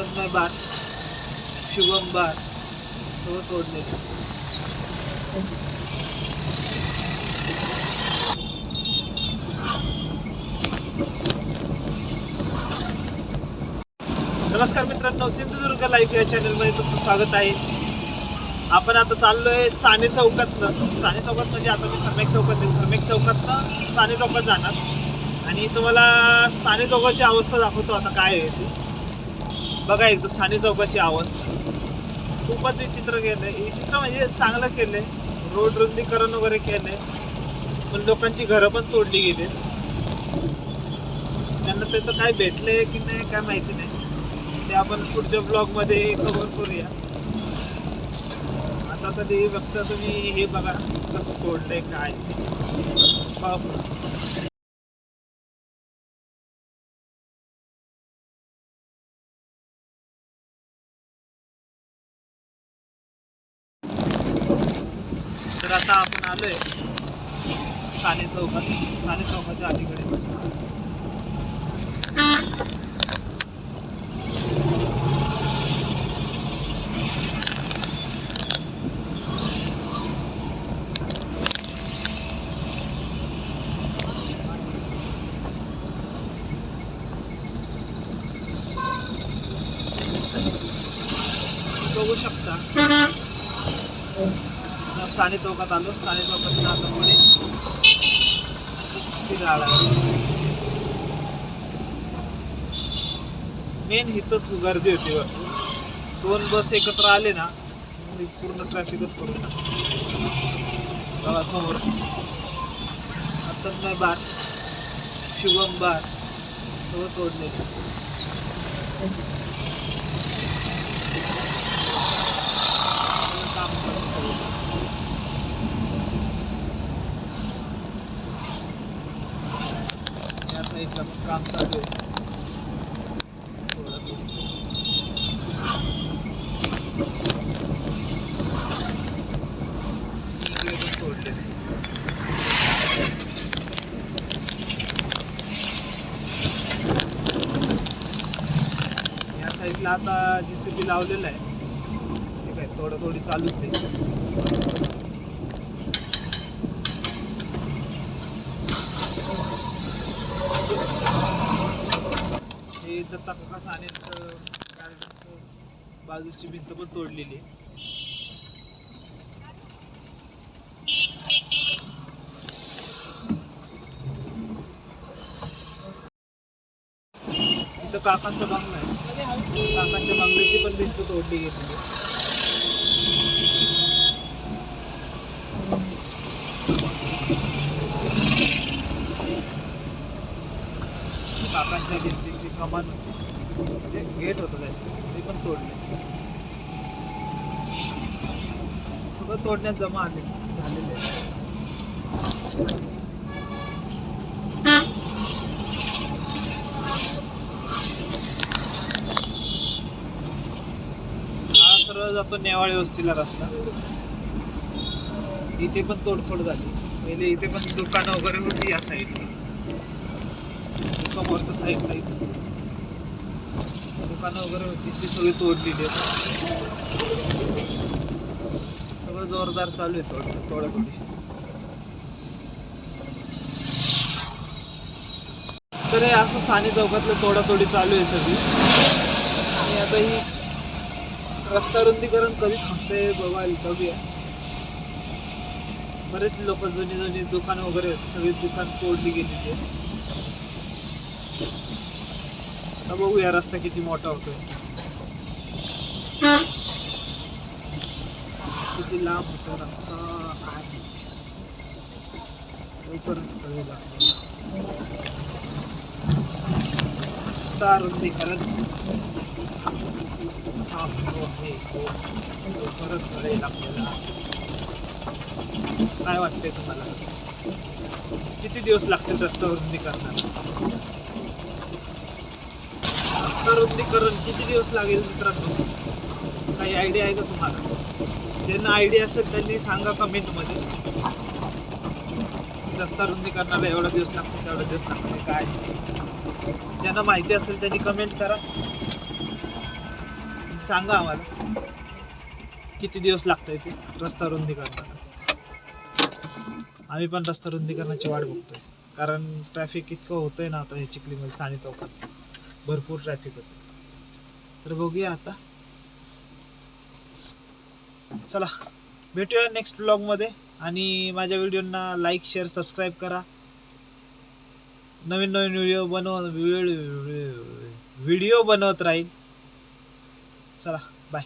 तन्मय बार शुभम बार सगळं तोडलेलं नमस्कार मित्रांनो सिंधुदुर्ग लाईफ या चॅनलमध्ये तुमचं स्वागत आहे. आपण आता चाललोय साने चौकातनं. साने चौकात म्हणजे आता मी थर्मेक चौकात येईल थर्मेक चौकातनं साने चौकात जाणार. आणि तुम्हाला साने चौकाची अवस्था दाखवतो आता काय आहे ती. बघा एकदा साने चौकाची अवस्था. खूपच हे चित्र केलं आहे हे चित्र म्हणजे चांगलं केलं आहे रोड रुंदीकरण वगैरे केलं आहे पण लोकांची घरं पण तोडली गेली. त्यांना त्याचं काय भेटलं आहे की नाही काय माहिती नाही. ते आपण पुढच्या ब्लॉगमध्ये कवर कव्हर करूया. आता तरी फक्त तुम्ही हे बघा कसं तोडलंय काय. तर आता आपण आलोय साने चौकात साने चौकाच्या अलीकडे. बघू शकता. साने चौकात आलो. साने चौकात आता पुढे तिथे झाड मेन हिथंच गर्दी होती बघ. दोन बस एकत्र आले ना पूर्ण ट्रॅफिकच करून टाकलं. बघा समोर. आता बार शुभम बार सगळं तोडलेलं सगळं काम करत सगळं. आता पण काम चालू आहे. या साईडला आता जी सी बी लावलेलं आहे. ठीक आहे थोडं थोडी चालूच आहे. हे सानेचं गार्डनचं बाजूची भिंत पण तोडलेली तर इथं काकांचा बंगला आहे. काकांच्या बांगल्याची पण भिंत तोडली गेलेली लोकांच्या काकांच्या भिंतीची कमान होती. म्हणजे गेट होतं त्यांचं. ते पण तोडले. सगळं तोडण्यात जमा आले झालेले हा सरळ जातो नेवाळे वस्तीला रस्ता. इथे पण तोडफोड झाली. पहिले इथे पण दुकानं वगैरे होती या साईडला समोरचं साईडला इथं. दुकानं वगैरे होती ती सगळी तोडलेली आहेत. सगळं जोरदार चालू आहे तोड थोडी तर हे असं साने चौकातलं तोडातोडी चालू आहे सगळी. आणि आता ही रस्ता रुंदीकरण कधी थांबते बघायला बघूया. बरेच लोक जुनी जुनी दुकानं वगैरे होती सगळी दुकान तोडली गेलेली आहे बघूया रस्ता किती मोठा होतोय. किती लांब होतो रस्ता काय. लवकरच कळेल. रस्ता रुंदीकरण कसा होतो हे तो लवकरच कळेल आपल्याला. काय वाटतंय तुम्हाला? किती दिवस लागतील रस्ता रुंदीकरणाला रस्ता रुंदीकरण किती दिवस लागेल मित्रांनो? काही आयडिया आहे का तुम्हाला? ज्यांना आयडिया असेल त्यांनी सांगा कमेंटमध्ये रस्ता रुंदीकरणाला एवढा दिवस लागतो तेवढा दिवस लागतो काय? ज्यांना माहिती असेल त्यांनी कमेंट करा. सांगा आम्हाला. किती दिवस लागतंय ते रस्ता रुंदीकरणाला आम्ही पण रस्ता रुंदीकरणाची वाट बघतोय. कारण ट्रॅफिक इतकं होतंय ना आता हे चिखलीमध्ये साने चौकात. भरपूर ट्रॅफिक होतं. तर बघूया आता. चला भेटूया नेक्स्ट ब्लॉगमध्ये आणि माझ्या व्हिडिओना लाईक शेअर सबस्क्राईब करा. नवीन नवीन व्हिडिओ बनव व्हिडिओ बनवत राहील. चला बाय